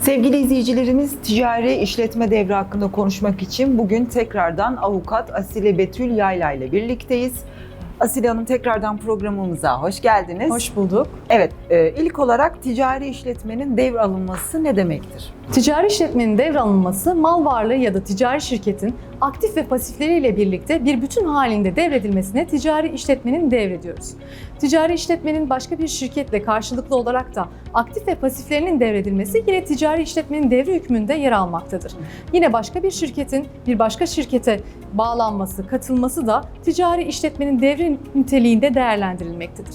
Sevgili izleyicilerimiz ticari işletme devri hakkında konuşmak için bugün tekrardan avukat Asile Betül Yayla ile birlikteyiz. Asile Hanım tekrardan programımıza hoş geldiniz. Hoş bulduk. Evet, e, ilk olarak ticari işletmenin devralınması ne demektir? Ticari işletmenin devralınması mal varlığı ya da ticari şirketin aktif ve pasifleriyle birlikte bir bütün halinde devredilmesine ticari işletmenin devrediyoruz. Ticari işletmenin başka bir şirketle karşılıklı olarak da aktif ve pasiflerinin devredilmesi yine ticari işletmenin devri hükmünde yer almaktadır. Yine başka bir şirketin bir başka şirkete bağlanması, katılması da ticari işletmenin devri niteliğinde değerlendirilmektedir.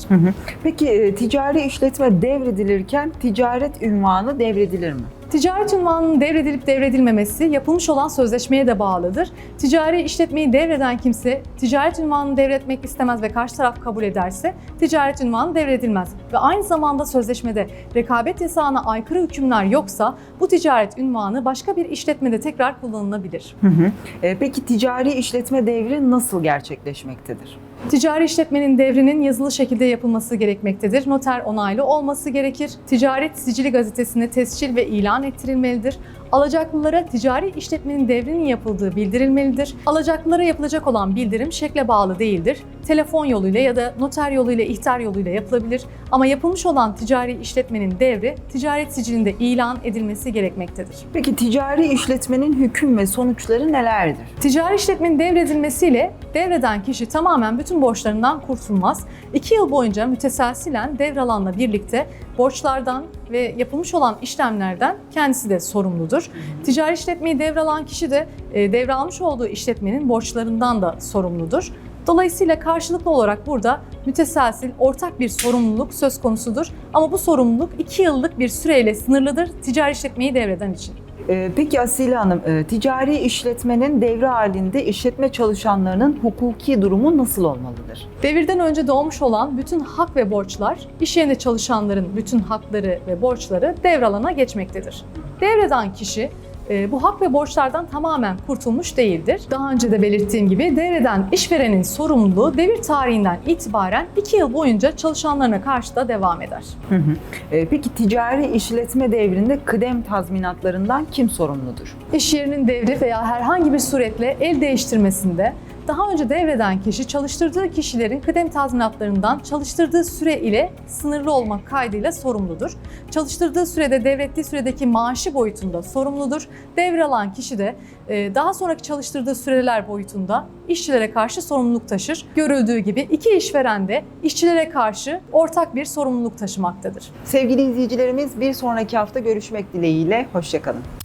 Peki e, ticari işletme devredilirken ticaret ünvanı devredilir mi? Ticaret unvanının devredilip devredilmemesi yapılmış olan sözleşmeye de bağlıdır. Ticari işletmeyi devreden kimse ticaret unvanını devretmek istemez ve karşı taraf kabul ederse ticaret unvanı devredilmez. Ve aynı zamanda sözleşmede rekabet yasağına aykırı hükümler yoksa bu ticaret unvanı başka bir işletmede tekrar kullanılabilir. E, Peki ticari işletme devri nasıl gerçekleşmektedir? Ticari işletmenin devrinin yazılı şekilde yapılması gerekmektedir. Noter onaylı olması gerekir. Ticaret Sicili gazetesine tescil ve ilan ettirilmelidir. Alacaklılara ticari işletmenin devrinin yapıldığı bildirilmelidir. Alacaklılara yapılacak olan bildirim şekle bağlı değildir. Telefon yoluyla ya da noter yoluyla, ihtar yoluyla yapılabilir. Ama yapılmış olan ticari işletmenin devri ticaret sicilinde ilan edilmesi gerekmektedir. Peki ticari işletmenin hüküm ve sonuçları nelerdir? Ticari işletmenin devredilmesiyle devreden kişi tamamen bütün borçlarından kurtulmaz. İki yıl boyunca müteselsilen devralanla birlikte borçlardan ve yapılmış olan işlemlerden kendisi de sorumludur. Ticari işletmeyi devralan kişi de e, devralmış olduğu işletmenin borçlarından da sorumludur. Dolayısıyla karşılıklı olarak burada müteselsil ortak bir sorumluluk söz konusudur. Ama bu sorumluluk iki yıllık bir süreyle sınırlıdır ticari işletmeyi devreden için. E, Peki Asile Hanım, e, ticari işletmenin devre halinde işletme çalışanlarının hukuki durumu nasıl olmalıdır? Devirden önce doğmuş olan bütün hak ve borçlar, iş yerinde çalışanların bütün hakları ve borçları devralana geçmektedir. Devreden kişi bu hak ve borçlardan tamamen kurtulmuş değildir. Daha önce de belirttiğim gibi devreden işverenin sorumluluğu devir tarihinden itibaren 2 yıl boyunca çalışanlarına karşı da devam eder. E, Peki ticari işletme devrinde kıdem tazminatlarından kim sorumludur? İş yerinin devri veya herhangi bir suretle el değiştirmesinde daha önce devreden kişi çalıştırdığı kişilerin kıdem tazminatlarından çalıştırdığı süre ile sınırlı olmak kaydıyla sorumludur. Çalıştırdığı sürede devrettiği süredeki maaşı boyutunda sorumludur. Devralan kişi de e, daha sonraki çalıştırdığı süreler boyutunda işçilere karşı sorumluluk taşır. Görüldüğü gibi iki işveren de işçilere karşı ortak bir sorumluluk taşımaktadır. Sevgili izleyicilerimiz bir sonraki hafta görüşmek dileğiyle, hoşçakalın.